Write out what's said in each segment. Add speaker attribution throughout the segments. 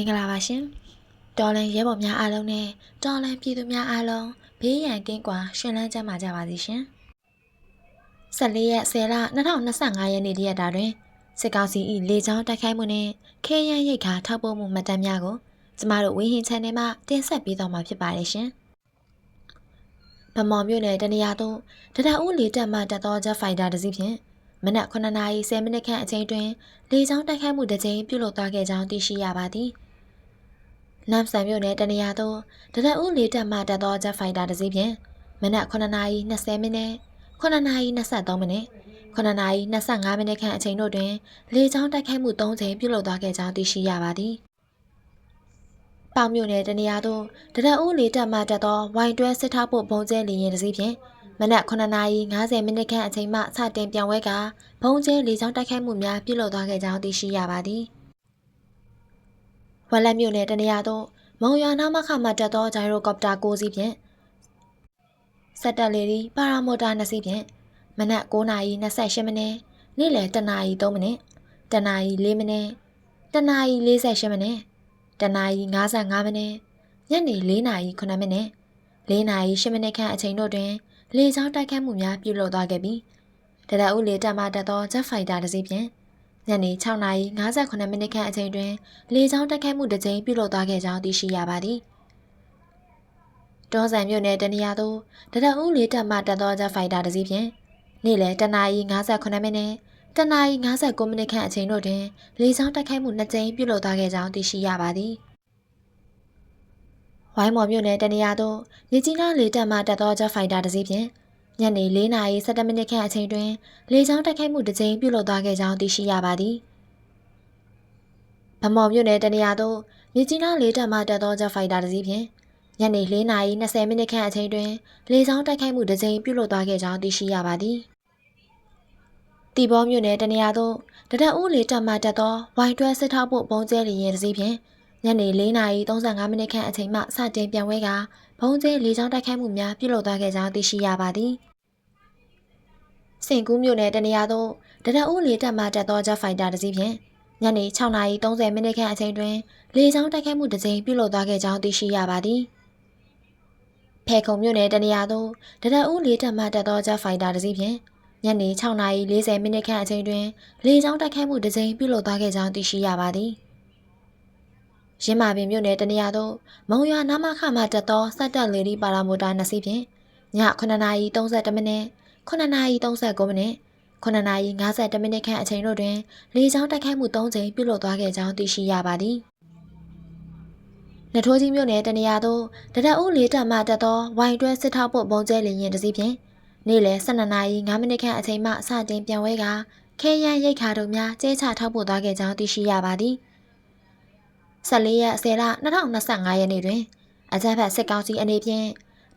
Speaker 1: င်္ဂလာပါရှင်တော်လန်ရဲဘော်များအားလုံးနဲ့တော်လန်ပြည်သူများအားလုံးဘေးရန်ကင်းကွာရှင်လန်းချမ်းသာကြပါစေရှင်14ရက်10လ2025ရက်နေ့တရက်တာတွင်စစ်ကောင်စီ၏လေကြောင်းတိုက်ခိုက်မှုနှင့်ခေရန်ရိတ်ခါထောက်ပို့မှုမှတ်တမ်းများကိုကျမတို့ဝင်းဟင် channel မှာတင်ဆက်ပေးသွားမှာဖြစ်ပါတယ်ရှင်ဗမော်မြို့နယ်တနေရာသို့တရအူးလေတက်မှတက်သော Jet Fighter တစ်စီးဖြင့် မနက်9နာရီ10မိနစ်ခန့်အချိန်တွင်လေကြောင်းတိုက်ခိုက်မှုတစ်ကြိမ်ပြုလုပ်သွားခဲ့ကြောင်းသိရှိရပါသည်။နမ်ဆန်မြို့နယ်တနေရာသို့တရအူးလေတက်မှတက်သော Jet Fighter တစ်စီးဖြင့်မနက်9နာရီ20မိနစ်9နာရီ23မိနစ်9နာရီ25မိနစ်ခန့်အချိန်တို့တွင်လေကြောင်းတိုက်ခိုက်မှု3ကြိမ်ပြုလုပ်သွားခဲ့ကြောင်းသိရှိရပါသည်။ပေါင်မြို့နယ်တနေရာသို့တရအူးလေတက်မှတက်သောဝိုင်တွဲစစ်ထားဖို့ဘုံကျဲလေရင်တစ်စီးဖြင့် မနက်9:50မိနစ်ခန့်အချိန်မှစတင်ပြောင်းဝဲကဘုံကျဲလေကြောင်းတိုက်ခိုက်မှုများပြုလုပ်သွားခဲ့ကြောင်းသိရှိရပါသည်။ဝက်လက်မြို့နယ်တနေရာသို့မုံရွာနာမခမှတက်သောဂျိုင်ရိုကော်ပတာ6စီးဖြင့်စက်တက်လေဒီပါရာမိုတာ2စီးဖြင့်မနက်9:28မိနစ်နေ့လယ်10:03မိနစ်10:04မိနစ်10:48မိနစ်10:55မိနစ်ညနေ4:09မိနစ်4:08မိနစ်ခန့်အချိန်တို့တွင် လေကြောင်းတိုက်ခတ်မှုများပြုလုပ်သွားခဲ့ပြီးတရအုပ်လေတပ်မှတက်သော Jet Fighter တစ်စီးဖြင့်ညနေ6:58မိနစ်ခန့်အချိန်တွင် လေကြောင်းတိုက်ခတ်မှုတစ်ကြိမ်ပြုလုပ်သွားခဲ့ကြောင်းသိရှိရပါသည်။တောဆန်မြို့နယ်တနေရာသို့တရအုပ်လေတပ်မှတက်သော Jet Fighter တစ်စီးဖြင့်နေ့လယ်10:58မိနစ်10:59မိနစ်ခန့်အချိန်တို့တွင်လေကြောင်းတိုက်ခိုက်မှုနှစ်ကြိမ်ပြုလုပ်သွားခဲ့ကြောင်းသိရှိရပါသည်။ ဝိုင်းမော်မြို့နယ်တနေရာသို့မြကြီးနားလေတပ်မှတက်သော Jet Fighter တစ်စီးဖြင့်ညနေ4:17မိနစ်ခန့်အချိန်တွင်လေကြောင်းတိုက်ခိုက်မှုတစ်ကြိမ်ပြုလုပ်သွားခဲ့ကြောင်းသိရှိရပါသည်။ဗမော်မြို့နယ်တနေရာသို့မြကြီးနားလေတပ်မှတက်သော Jet Fighter တစ်စီးဖြင့်ညနေ4:20မိနစ်ခန့်အချိန်တွင်လေကြောင်းတိုက်ခိုက်မှုတစ်ကြိမ်ပြုလုပ်သွားခဲ့ကြောင်းသိရှိရပါသည်။တီဘောမြို့နယ်တနေရာသို့တဒက်ဦးလေတပ်မှတက်သောဝိုင်တွဲစစ်ထောက်ဖို့ပုံကျဲလေရင်တစ်စီးဖြင့် ညနေ4:35မိနစ်ခန့်အချိန်မှစတင်ပြန်ဝဲကဘုံကျဲလေကြောင်းတိုက်ခိုက်မှုများပြုလုပ်သွားခဲ့ကြောင်းသိရှိရပါသည်။စင်ကူးမြို့နယ်တနေရာသို့တရအုပ်လေတပ်မှတက်သော Jet Fighter တစ်စီးဖြင့်ညနေ6:30မိနစ်ခန့်အချိန်တွင်လေကြောင်းတိုက်ခိုက်မှုတစ်ကြိမ်ပြုလုပ်သွားခဲ့ကြောင်းသိရှိရပါသည်။ဖဲခုံမြို့နယ်တနေရာသို့တရအုပ်လေတပ်မှတက်သော Jet Fighter တစ်စီးဖြင့်ညနေ6:40မိနစ်ခန့်အချိန်တွင်လေကြောင်းတိုက်ခိုက်မှုတစ်ကြိမ်ပြုလုပ်သွားခဲ့ကြောင်းသိရှိရပါသည်။ ရင်းမာပင်မြို့နယ်တနေရာသို့မုံရွာနာမခမှတက်သောစက်တက်လေဒီပါရာမိုတာနှစ်စီးဖြင့်ည9:32မိနစ်9:39မိနစ်9:52မိနစ်ခန့်အချိန်တို့တွင်လေကြောင်းတိုက်ခိုက်မှု၃ကြိမ်ပြုလုပ်သွားခဲ့ကြောင်းသိရှိရပါသည်။နထိုးကြီးမြို့နယ်တနေရာသို့တရက်ဦးလေးတက်မှတက်သောဝိုင်တွဲစစ်ထောက်ဖို့ဘုံကျဲလင်ရင်တစ်စီးဖြင့်နေ့လယ်12:05မိနစ်ခန့်အချိန်မှစတင်ပြန်ဝဲကခဲရန်ရိတ်ခါတို့များကျဲချထောက်ပို့သွားခဲ့ကြောင်းသိရှိရပါသည်။ 14ရက်10လ2025ရက်နေ့တွင်အကြမ်းဖက်စစ်ကောင်စီအနေဖြင့်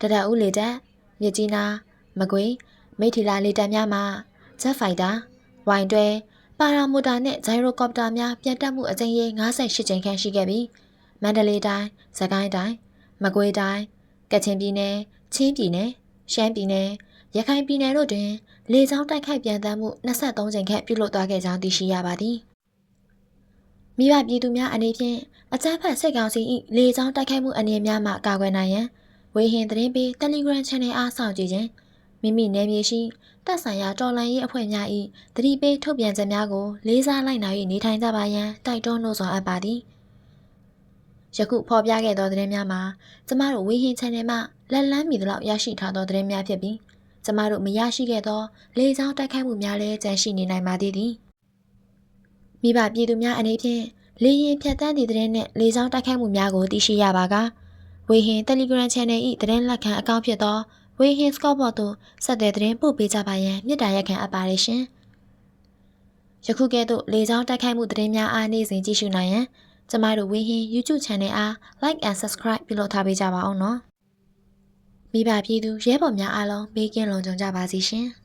Speaker 1: တရဦးလေတပ်မြကြီးနားမကွေးမိထီလာလေတပ်များမှဂျက်ဖိုက်တာဝိုင်တွဲပါရာမိုတာနှင့်ဂျိုင်ရိုကော်ပတာများပြန်တက်မှုအကြိမ်ရေ58ကြိမ်ခန့်ရှိခဲ့ပြီးမန္တလေးတိုင်း၊စကိုင်းတိုင်း၊မကွေးတိုင်း၊ကချင်ပြည်နယ်၊ချင်းပြည်နယ်၊ရှမ်းပြည်နယ်၊ရခိုင်ပြည်နယ်တို့တွင်လေကြောင်းတိုက်ခိုက်ပြန်တမ်းမှု23ကြိမ်ခန့်ပြုလုပ်သွားခဲ့ကြောင်းသိရှိရပါသည်။ မိဘပြည်သူများအနေဖြင့်အကြမ်းဖက်စိတ်ကောင်းစီ၏လေကြောင်းတိုက်ခိုက်မှုအနေများမှကာကွယ်နိုင်ရန်ဝေဟင်သတင်းပေး Telegram Channel အားစောင့်ကြည့်ခြင်းမိမိနယ်မြေရှိတပ်ဆိုင်ရာတော်လှန်ရေးအဖွဲ့များ၏သတိပေးထုတ်ပြန်ချက်များကိုလေးစားလိုက်နာ၍နေထိုင်ကြပါရန်တိုက်တွန်းနှိုးဆော်အပ်ပါသည်ယခုဖော်ပြခဲ့သောသတင်းများမှာကျမတို့ဝေဟင် Channel မှလက်လန်းမီသလောက်ရရှိထားသောသတင်းများဖြစ်ပြီးကျမတို့မရရှိခဲ့သောလေကြောင်းတိုက်ခိုက်မှုများလည်းကြန့်ရှိနေနိုင်ပါသေးသည် မိဘပြည်သူများအနေဖြင့်လေရင်ဖြတ်တန်းသည့်သတင်းနှင့်လေကြောင်းတိုက်ခိုက်မှုများကိုသိရှိရပါကဝေဟင် Telegram Channel ၏သတင်းလက်ခံအကောင့်ဖြစ်သောဝေဟင် Scoreboard သို့ဆက်သွယ်သတင်းပို့ပေးကြပါရန်မြစ်တာရက်ခံအပ်ပါတယ်ရှင်။ယခုကဲ့သို့လေကြောင်းတိုက်ခိုက်မှုသတင်းများအားနေ့စဉ်ကြည့်ရှုနိုင်ရန်ကျမတို့ဝေဟင် YouTube Channel အား Like and Subscribe ပြုလုပ်ထားပေးကြပါအောင်နော်။မိဘပြည်သူရဲဘော်များအားလုံးဘေးကင်းလုံခြုံကြပါစေရှင်။